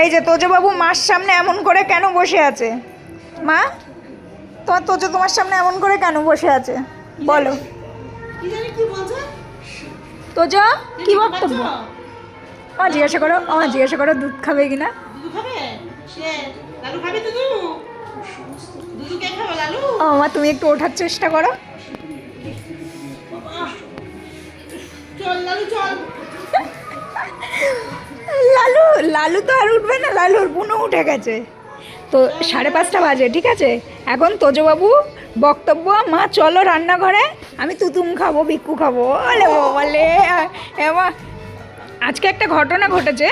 এই যে তোজবাবু মার সামনে এমন করে কেন বসে আছে? মা? তোমার তোজো তোমার সামনে এমন করে কেন বসে আছে? বলো। তোজো কি বক্তব্য? আমার জিজ্ঞাসা করো আমার জিজ্ঞাসা করো দুধ খাবে কিনা? ও মা তুমি একটু ওঠার চেষ্টা করো। চল লালু চল। লালু লালু তো আর উঠবে না, লালুর বুনো উঠে গেছে। তো সাড়ে পাঁচটা বাজে, ঠিক আছে? এখন তোজবাবু, বক্তব্য, মা, চলো রান্নাঘরে, আমি তুতুম খাব বিক্কু খাব বলে বলে আজকে একটা ঘটনা ঘটেছে।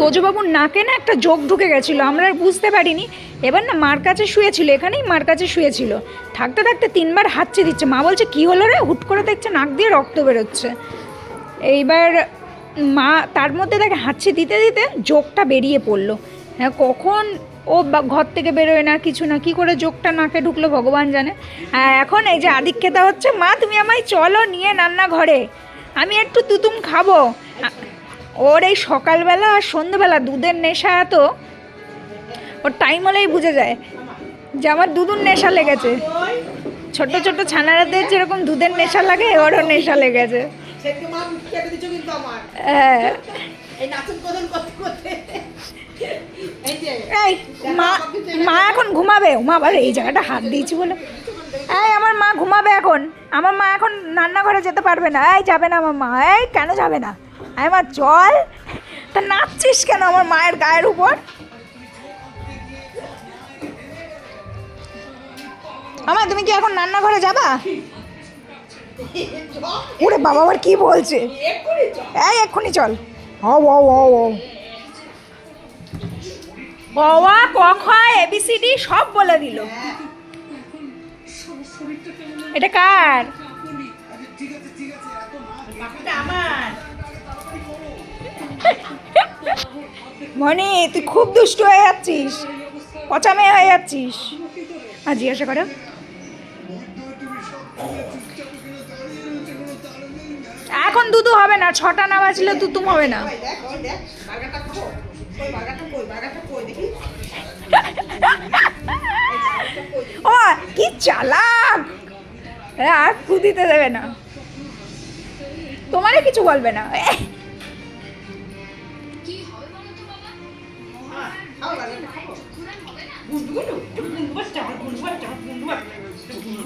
তোজবাবুর নাকে না একটা যোগ ঢুকে গেছিল, আমরা আর বুঝতে পারিনি। এবার না মার কাছে শুয়েছিল, এখানেই মার কাছে শুয়েছিল। থাকতে থাকতে তিনবার হাঁচি দিচ্ছে। মা বলছে, কী হলো রে? হুট করে দেখছে, নাক দিয়ে রক্ত বেরোচ্ছে। এইবার মা তার মধ্যে তাকে হাঁচি দিতে দিতে যোগটা বেরিয়ে পড়ল। হ্যাঁ কখন ও ঘর থেকে বেরোয় না, কিছু না, কি করে যোগটা নাকে ঢুকলো ভগবান জানে। আর এখন এই যে আদিক্ষেতা হচ্ছে, মা, তুমি আমায় চলো নিয়ে রান্না ঘরে আমি একটু তুতুম খাব। ওর এই সকালবেলা আর সন্ধ্যেবেলা দুধের নেশা এত, ওর টাইম হলেই বুঝে যায় যে আমার দুধুর নেশা লেগেছে। ছোট ছোট ছানারাদের যেরকম দুধের নেশা লাগে, ওরও নেশা লেগেছে। মা আমার। হ্যাঁ। এখন ঘুমাবে? মা আবার এই জায়গাটা হাত দিয়েছি বলে। এই আমার মা ঘুমাবে এখন। আমার মা এখন রান্নাঘরে যেতে পারবে না। এই যাবে না আমার মা। এই কেন যাবে না? মা চল। তা নাচছিস কেন আমার মায়ের গায়ের উপর? আমার তুমি কি এখন রান্নাঘরে যাবা? ওরে বাবা আবার কি বলছে? এই এক্ষুনি চল। ও ও ও ও বাবা ক খ এবিসিডি সব বলে দিল। এটা কার? মনি তুই খুব দুষ্টু হয়ে যাচ্ছিস। পচা মেয়ে হয়ে যাচ্ছিস। আর জিজ্ঞাসা করো। এখন দুধু হবে না ছটা না বাজলে তুতুম হবে না। ও কি চালাক! আর কুদিতে দেবে না। তোমারে কিছু বলবে না।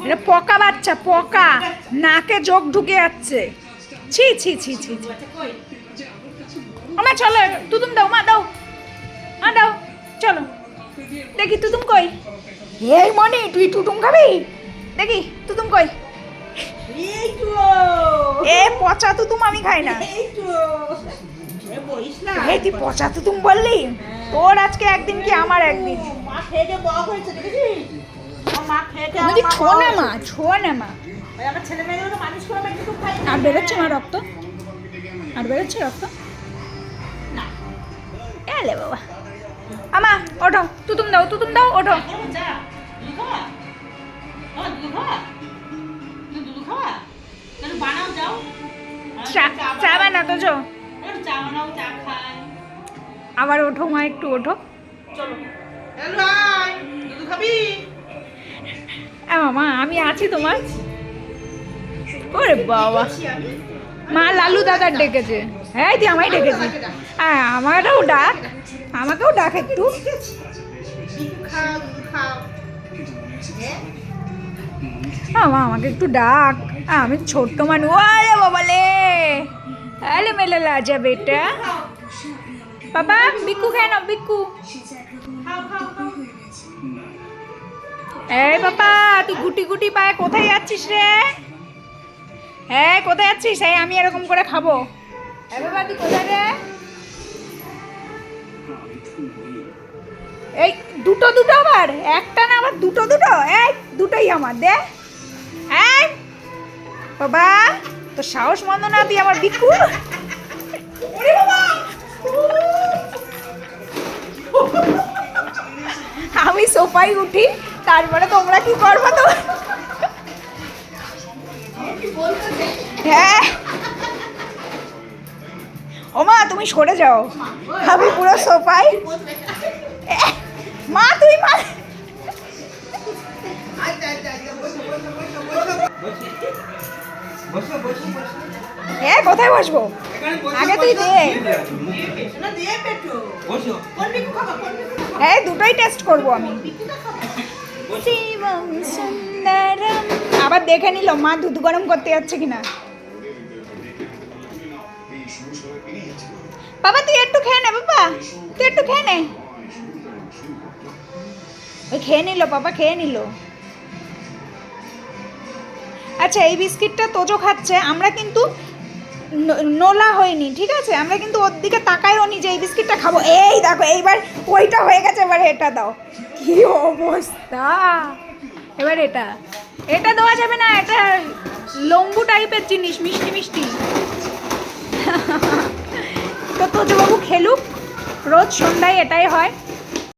এটা পকা বাচ্চা পকা। নাকে যোগ ঢুকে যাচ্ছে। ছি ছি ছি ছি। আমার চলো তুতুম দাও মা দাও। মা দাও চলো। দেখি তুতুম কই? এই মনি তুই টুটুম খাবি? দেখি তুতুম কই? এই তো। এ পচা তুতুম আমি খাই না। এই তো। এ বলিস না। এই তুই পচা তুতুম বললি? তোর আজকে একদিন কি আমার একদিন? মা খেয়ে বক হয়েছে দেখেছিস? মা খেয়ে খেয়ে বলছি আমার ছো বক না মা ছো না মা। আমার ছেলে মেয়েগুলো মানুষ করে আমি একটু খাই আর বেরোচ্ছে মা রক্ত? আর বেরোচ্ছে রক্ত? না। এলে বাবা। আমা ওঠো তুতুম দাও তুতুম দাও ওঠো। চা বানা তো চো আবার ওঠো মা একটু ওঠো। চলো। মামা আমি আছি তোমার। ওরে বাবা। আমি মা লালু দাদার ডেকেছে। হ্যাঁ তুই আমায় ডেকেছি হ্যাঁ আমারও ডাক। আমাকেও ডাক একটু। খাও হ্যাঁ আমা আমাকে একটু ডাক। আমি ছোট্ট মানুষ আরে বাবা লে আরে মেলে লাজা বেটা। বাবা, বিকু খায় না বিক্কু খাও খাও খাও এই বাবা, তুই গুটি গুটি পায়ে কোথায় যাচ্ছিস রে? হ্যাঁ কোথায় যাচ্ছিস? এই আমি এরকম করে খাব। তুই কোথায় রে? এই দুটো দুটো আবার? একটা না আবার দুটো দুটো? এই দুটোই আমার দে। এই বাবা তো সাহস মন্দ না তুই আমার বিকু আমি সোফায় উঠি তারপরে তোমরা কি করব তো হ্যাঁ। ও তুমি সরে যাও। আমি পুরো সোফায়। মা তুই মা। হ্যাঁ কোথায় বসবো? আগে তুই। দে। হ্যাঁ দুটোই টেস্ট করব আমি। শিবম সুন্দরম। আবার দেখে নিল, মা দুধ গরম করতে যাচ্ছে কিনা? বাবা, তুই একটু খেয়ে নে, বাবা, তুই একটু খেয়ে নে। খেয়ে নিল, বাবা, খেয়ে নিল। আচ্ছা এই বিস্কিটটা তোজো খাচ্ছে, আমরা কিন্তু নোলা হয়নি ঠিক আছে? আমরা কিন্তু ওর দিকে তাকাইও নি যে এই বিস্কিটটা খাব। এই দেখো, এইবার ওইটা হয়ে গেছে, এবার এটা দাও। কি অবস্থা? এবার এটা। এটা দেওয়া যাবে না, এটা লম্বু টাইপের জিনিস, মিষ্টি মিষ্টি। তো তোদের বাবু খেলুক, রোজ সন্ধ্যায় এটাই হয়।